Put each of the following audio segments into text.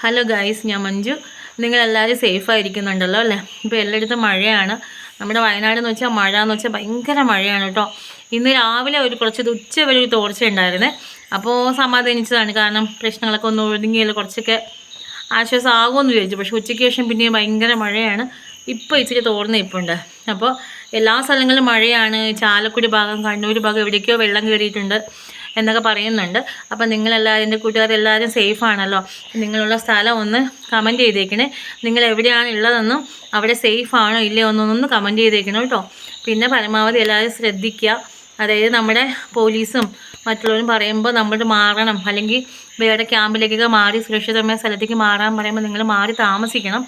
Hello guys ഞാൻ മഞ്ജു. നിങ്ങളെല്ലാവരും സേഫായിരിക്കുന്നുണ്ടല്ലോ അല്ലേ? ഇപ്പോൾ എല്ലായിടത്തും മഴയാണ്. നമ്മുടെ വയനാട് എന്ന് വെച്ചാൽ മഴ എന്ന് വെച്ചാൽ ഭയങ്കര മഴയാണ് കേട്ടോ. ഇന്ന് രാവിലെ ഒരു കുറച്ച് ഉച്ച വരെ ഒരു തോർച്ച ഉണ്ടായിരുന്നേ. അപ്പോൾ സമാധാനിച്ചതാണ്. കാരണം പ്രശ്നങ്ങളൊക്കെ ഒന്ന് ഒതുങ്ങിയല്ലോ കുറച്ചൊക്കെ. ആശ്വാസം ആകുമെന്ന് വിചാരിച്ചു. പക്ഷേ ഉച്ചയ്ക്ക് ശേഷം പിന്നെ ഭയങ്കര മഴയാണ്. ഇപ്പോൾ ഇച്ചിരി തോർന്ന് ഉണ്ട്. അപ്പോൾ എല്ലാ സ്ഥലങ്ങളിലും മഴയാണ്. ചാലക്കുടി ഭാഗം കണ്ണൂർ ഭാഗം എവിടേക്കോ വെള്ളം കയറിയിട്ടുണ്ട്. എന്നൊക്കെ പറയുന്നുണ്ട്. അപ്പം നിങ്ങളെല്ലാവരും എന്റെ കൂട്ടുകാരെല്ലാവരും സേഫ് ആണല്ലോ? നിങ്ങളുള്ള സ്ഥലം ഒന്ന് കമന്റ് ചെയ്തേക്കണേ. നിങ്ങൾ എവിടെയാണ് ഉള്ളതെന്നും അവിടെ സേഫ് ആണോ ഇല്ലയോ എന്നൊന്നൊന്ന് കമന്റ് ചെയ്തേക്കണം കേട്ടോ. പിന്നെ പരമാവധി എല്ലാവരും ശ്രദ്ധിക്കുക. അതായത് നമ്മുടെ പോലീസും മറ്റുള്ളവരും പറയുമ്പോൾ നമ്മൾ മാറണം. അല്ലെങ്കിൽ വേറെ ക്യാമ്പിലേക്കൊക്കെ മാറി സുരക്ഷിതമായ സ്ഥലത്തേക്ക് മാറാൻ പറയുമ്പോൾ നിങ്ങൾ മാറി താമസിക്കണം.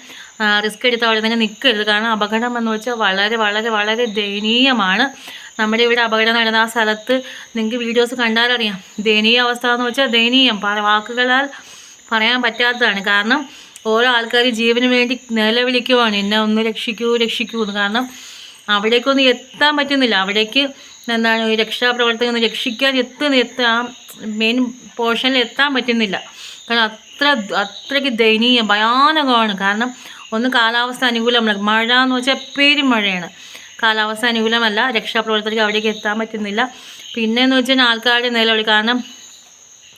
റിസ്ക് എടുത്ത് അവിടെ തന്നെ നിൽക്കരുത്. കാരണം അപകടം എന്ന് വെച്ചാൽ വളരെ വളരെ വളരെ ദയനീയമാണ്. നമ്മുടെ ഇവിടെ അപകടം നടന്ന ആ സ്ഥലത്ത് നിങ്ങൾക്ക് വീഡിയോസ് കണ്ടാലറിയാം. ദയനീയ അവസ്ഥ എന്ന് വെച്ചാൽ ദയനീയം വാക്കുകളാൽ പറയാൻ പറ്റാത്തതാണ്. കാരണം ഓരോ ആൾക്കാർ ജീവന് വേണ്ടി നിലവിളിക്കുവാണ്. എന്നെ ഒന്ന് രക്ഷിക്കൂ രക്ഷിക്കൂ എന്ന്. കാരണം അവിടേക്കൊന്നും എത്താൻ പറ്റുന്നില്ല. അവിടേക്ക് എന്താണ് രക്ഷാപ്രവർത്തകം രക്ഷിക്കാൻ എത്തുന്ന എത്താൻ മെയിൻ പോർഷനിൽ എത്താൻ പറ്റുന്നില്ല. കാരണം അത്ര അത്രയ്ക്ക് ദയനീയം ഭയാനകമാണ്. കാരണം ഒന്ന് കാലാവസ്ഥ അനുകൂലമാണ്. മഴ എന്ന് വെച്ചാൽ എപ്പോഴും മഴയാണ്. കാലാവസ്ഥ അനുകൂലമല്ല. രക്ഷാപ്രവർത്തകർക്ക് അവിടേക്ക് എത്താൻ പറ്റുന്നില്ല. പിന്നെ എന്ന് വെച്ചാൽ ആൾക്കാരുടെ നിലവിളി. കാരണം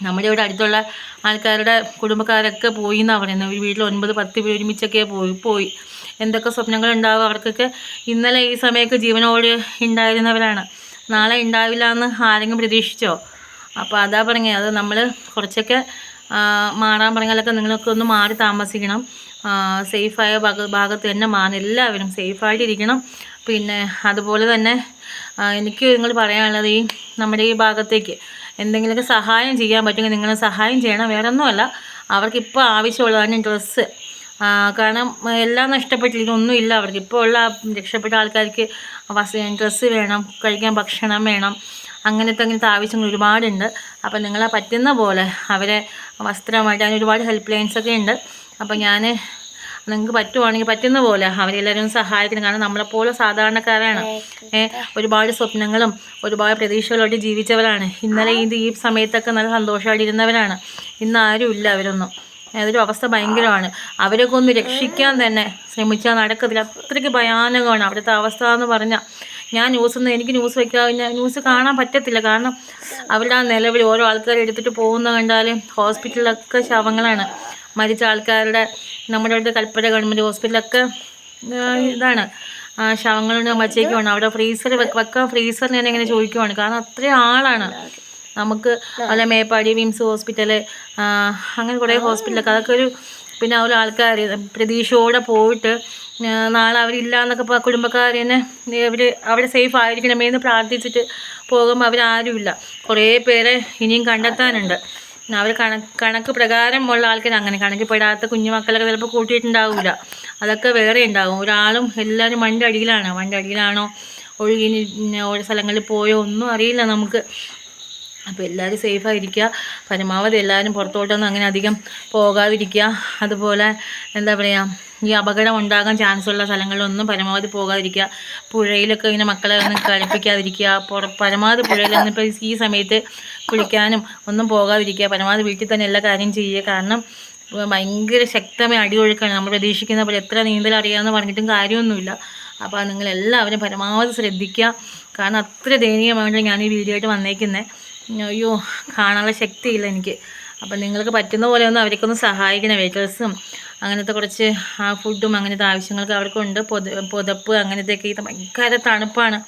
നമ്മുടെ ഇവിടെ അടുത്തുള്ള ആൾക്കാരുടെ കുടുംബക്കാരൊക്കെ പോയി എന്നാണ് പറയുന്നത്. ഒരു വീട്ടിൽ ഒൻപത് പത്ത് പേര് ഒരുമിച്ചൊക്കെ പോയി പോയി. എന്തൊക്കെ സ്വപ്നങ്ങൾ ഉണ്ടാവും അവർക്കൊക്കെ. ഇന്നലെ ഈ സമയമൊക്കെ ജീവനോട് ഉണ്ടായിരുന്നവരാണ് നാളെ ഉണ്ടാവില്ല എന്ന് ആരെങ്കിലും പ്രതീക്ഷിച്ചോ? അപ്പോൾ അതാ പറഞ്ഞത് അത് നമ്മൾ കുറച്ചൊക്കെ മാറാൻ പറഞ്ഞാലൊക്കെ നിങ്ങളൊക്കെ ഒന്ന് മാറി താമസിക്കണം. സേഫായ ഭാഗ ഭാഗത്ത് തന്നെ മാറി എല്ലാവരും സേഫായിട്ടിരിക്കണം പിന്നെ അതുപോലെ തന്നെ എനിക്ക് നിങ്ങൾ പറയാനുള്ളത് ഈ നമ്മുടെ ഈ ഭാഗത്തേക്ക് എന്തെങ്കിലുമൊക്കെ സഹായം ചെയ്യാൻ പറ്റുമെങ്കിൽ നിങ്ങൾ സഹായം ചെയ്യണം. വേറെ ഒന്നുമല്ല അവർക്കിപ്പോൾ ആവശ്യമുള്ളതാണ് ഡ്രസ്സ്. കാരണം എല്ലാം നഷ്ടപ്പെട്ടിരിക്കും ഒന്നും ഇല്ല അവർക്ക്. ഇപ്പോൾ ഉള്ള രക്ഷപ്പെട്ട ആൾക്കാർക്ക് ഡ്രസ്സ് വേണം കഴിക്കാൻ ഭക്ഷണം വേണം അങ്ങനത്തെ അങ്ങനത്തെ ആവശ്യങ്ങൾ ഒരുപാടുണ്ട്. അപ്പം നിങ്ങളെ പറ്റുന്ന പോലെ അവരെ വസ്ത്രമായിട്ട് അതിന് ഒരുപാട് ഹെൽപ്പ് ലൈൻസ് ഒക്കെ ഉണ്ട്. അപ്പോൾ ഞാൻ നിങ്ങൾക്ക് പറ്റുവാണെങ്കിൽ പറ്റുന്ന പോലെ. അവരെല്ലാവരും സഹായത്തിന് കാരണം നമ്മളെപ്പോലെ സാധാരണക്കാരാണ്. ഏഹ് ഒരുപാട് സ്വപ്നങ്ങളും ഒരുപാട് പ്രതീക്ഷകളോട്ട് ജീവിച്ചവരാണ്. ഇന്നലെ ഇത് ഈ സമയത്തൊക്കെ നല്ല സന്തോഷമായിട്ട് ഇരുന്നവരാണ് ഇന്ന് ആരും ഇല്ല അവരൊന്നും. അതൊരു അവസ്ഥ ഭയങ്കരമാണ്. അവരൊക്കെ ഒന്ന് രക്ഷിക്കാൻ തന്നെ ശ്രമിച്ചാൽ നടക്കത്തില്ല. അത്രയ്ക്ക് ഭയാനകമാണ് അവിടുത്തെ അവസ്ഥ എന്ന് പറഞ്ഞാൽ ഞാൻ ന്യൂസ് ഒന്നും എനിക്ക് ന്യൂസ് വെക്കാൻ ന്യൂസ് കാണാൻ പറ്റത്തില്ല. കാരണം അവരുടെ ആ നിലവിൽ ഓരോ ആൾക്കാർ എടുത്തിട്ട് പോകുന്ന കണ്ടാൽ ഹോസ്പിറ്റലിലൊക്കെ ശവങ്ങളാണ്. മരിച്ച ആൾക്കാരുടെ നമ്മുടെ അവിടുത്തെ കൽപ്പറ്റ ഗവൺമെന്റ് ഹോസ്പിറ്റലൊക്കെ ഇതാണ്. ശവങ്ങളുണ്ട് വച്ചേക്കുവാണ് അവിടെ ഫ്രീസർ വെക്കാൻ ഫ്രീസറിന് തന്നെ ഇങ്ങനെ ചോദിക്കുവാണ്. കാരണം അത്രയും ആളാണ്. നമുക്ക് അല്ല മേപ്പാടി വിംസ് ഹോസ്പിറ്റൽ അങ്ങനെ കുറേ ഹോസ്പിറ്റലൊക്കെ. അതൊക്കെ ഒരു പിന്നെ അവരെ ആൾക്കാർ പ്രതീക്ഷയോടെ പോയിട്ട് നാളെ അവരില്ല എന്നൊക്കെ കുടുംബക്കാർ തന്നെ അവർ അവിടെ സേഫ് ആയിരിക്കണമേ എന്ന് പ്രാർത്ഥിച്ചിട്ട് പോകുമ്പോൾ അവരാരുമില്ല. കുറേ പേരെ ഇനിയും കണ്ടെത്താനുണ്ട്. അവർ കണക്ക് കണക്ക് പ്രകാരമുള്ള ആൾക്കാർ അങ്ങനെ. കണക്ക് പെടാത്ത കുഞ്ഞുമക്കളൊക്കെ ചിലപ്പോൾ കൂട്ടിയിട്ടുണ്ടാവില്ല അതൊക്കെ വേറെ ഉണ്ടാകും ഒരാളും എല്ലാവരും വണ്ടി അടിയിലാണ്. വണ്ടി അടിയിലാണോ? ഒഴുകി ഓരോ സ്ഥലങ്ങളിൽ പോയോ? ഒന്നും അറിയില്ല നമുക്ക്. അപ്പോൾ എല്ലാവരും സേഫായിരിക്കുക പരമാവധി എല്ലാവരും പുറത്തോട്ടൊന്നും അങ്ങനെ അധികം പോകാതിരിക്കുക. അതുപോലെ എന്താ പറയുക ഈ അപകടം ഉണ്ടാകാൻ ചാൻസ് ഉള്ള സ്ഥലങ്ങളിലൊന്നും പരമാവധി പോകാതിരിക്കുക. പുഴയിലൊക്കെ ഇങ്ങനെ മക്കളെ ഒന്നും കളിപ്പിക്കാതിരിക്കുക. പരമാവധി പുഴയിലൊന്നും ഇപ്പോൾ ഈ സമയത്ത് കുളിക്കാനും ഒന്നും പോകാതിരിക്കുക. പരമാവധി വീട്ടിൽ തന്നെ എല്ലാ കാര്യം ചെയ്യുക. കാരണം ഭയങ്കര ശക്തമായ അടിയൊഴുക്കാണ്. നമ്മൾ പ്രതീക്ഷിക്കുന്ന പോലെ എത്ര നീന്തൽ അറിയാമെന്ന് പറഞ്ഞിട്ടും കാര്യമൊന്നുമില്ല. അപ്പോൾ നിങ്ങൾ എല്ലാവരും പരമാവധി ശ്രദ്ധിക്കുക. കാരണം അത്ര ദയനീയമായിട്ട് ഞാൻ ഈ വീഡിയോ ആയിട്ട് വന്നേക്കുന്നത് അയ്യോ കാണാനുള്ള ശക്തിയില്ല എനിക്ക്. അപ്പം നിങ്ങൾക്ക് പറ്റുന്ന പോലെ ഒന്ന് അവർക്കൊന്ന് സഹായിക്കണം വെയിറ്റേഴ്സും അങ്ങനത്തെ കുറച്ച് ആ ഫുഡും അങ്ങനത്തെ ആവശ്യങ്ങൾക്ക് അവർക്കുണ്ട്. പൊത പുതപ്പ് അങ്ങനത്തെയൊക്കെ ഇത് ഭയങ്കര തണുപ്പാണ്.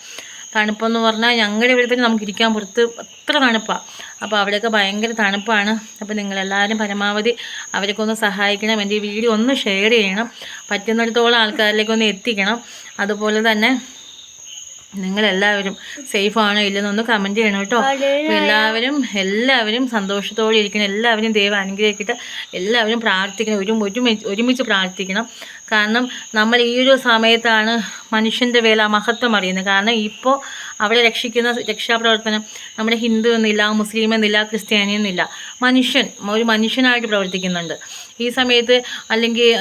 തണുപ്പെന്ന് പറഞ്ഞാൽ ഞങ്ങളുടെ ഇവിടെ തന്നെ നമുക്ക് ഇരിക്കാൻ പുറത്ത് അത്ര തണുപ്പാണ് അപ്പോൾ അവിടെയൊക്കെ ഭയങ്കര തണുപ്പാണ്. അപ്പോൾ നിങ്ങളെല്ലാവരും പരമാവധി അവരൊക്കെ ഒന്ന് സഹായിക്കണം. എന്റെ ഈ വീഡിയോ ഒന്ന് ഷെയർ ചെയ്യണം. പറ്റുന്നിടത്തോളം ആൾക്കാരിലേക്ക് ഒന്ന് എത്തിക്കണം. അതുപോലെ തന്നെ നിങ്ങളെല്ലാവരും സേഫ് ആണോ ഇല്ലെന്നൊന്ന് കമന്റ് ചെയ്യണം കേട്ടോ. എല്ലാവരും എല്ലാവരും സന്തോഷത്തോടെ ഇരിക്കണം. എല്ലാവരും ദൈവം അനുഗ്രഹിക്കട്ടെ. എല്ലാവരും പ്രാർത്ഥിക്കണം. ഒരു ഒരുമിച്ച് ഒരുമിച്ച് പ്രാർത്ഥിക്കണം. കാരണം നമ്മൾ ഈ ഒരു സമയത്താണ് മനുഷ്യന്റെ വേല മഹത്വം അറിയുന്നത്. കാരണം ഇപ്പോൾ അവിടെ രക്ഷിക്കുന്ന രക്ഷാപ്രവർത്തനം നമ്മുടെ ഹിന്ദു എന്നില്ല മുസ്ലിം എന്നില്ല ക്രിസ്ത്യാനി എന്നില്ല. മനുഷ്യൻ ഒരു മനുഷ്യനായിട്ട് പ്രവർത്തിക്കുന്നുണ്ട്. ഈ സമയത്ത് അല്ലെങ്കിൽ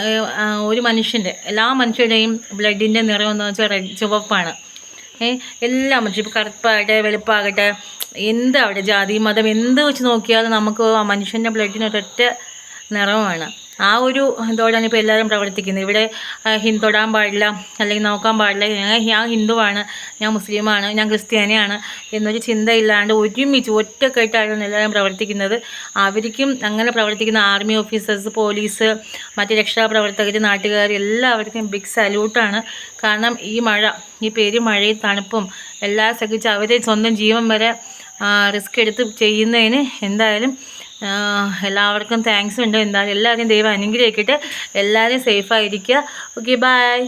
ഒരു മനുഷ്യന്റെ എല്ലാ മനുഷ്യരുടെയും ബ്ലഡിന്റെ നിറം എന്ന് വെച്ചാൽ റെഡ് ചുവപ്പാണ്. എല്ലാ മനുഷ്യൻ ഇപ്പോൾ കറുപ്പാകട്ടെ വെളുപ്പാകട്ടെ എന്താവട്ടെ ജാതി മതം എന്ത് വെച്ച് നോക്കിയാലും നമുക്ക് ആ മനുഷ്യന്റെ ബ്ലഡിനൊരൊറ്റ നിറമാണ്. ആ ഒരു ഇതോടാണ് ഇപ്പോൾ എല്ലാവരും പ്രവർത്തിക്കുന്നത്. ഇവിടെ ഹിന്ദുടാൻ പാടില്ല അല്ലെങ്കിൽ നോക്കാൻ പാടില്ല. ഞാൻ ഹിന്ദുവാണ് ഞാൻ മുസ്ലിമാണ് ഞാൻ ക്രിസ്ത്യാനിയാണ് എന്നൊരു ചിന്തയില്ലാണ്ട് ഒരുമിച്ച് ഒറ്റക്കെട്ടായിരുന്നു എല്ലാവരും പ്രവർത്തിക്കുന്നത്. അവർക്കും അങ്ങനെ പ്രവർത്തിക്കുന്ന ആർമി ഓഫീസേഴ്സ് പോലീസ് മറ്റ് രക്ഷാപ്രവർത്തകർ നാട്ടുകാർ എല്ലാവർക്കും ബിഗ് സല്യൂട്ടാണ് കാരണം ഈ മഴ ഈ പേര് മഴയും തണുപ്പും എല്ലാം സഹിച്ച് അവരെ സ്വന്തം ജീവൻ വരെ റിസ്ക് എടുത്ത് ചെയ്യുന്നതിന് എന്തായാലും എല്ലാവർക്കും താങ്ക്സ് ഉണ്ട്. എന്തായാലും എല്ലാവരെയും ദൈവം അനുഗ്രഹിക്കട്ടെ. എല്ലാവരും സേഫായിരിക്കുക ഓക്കെ ബൈ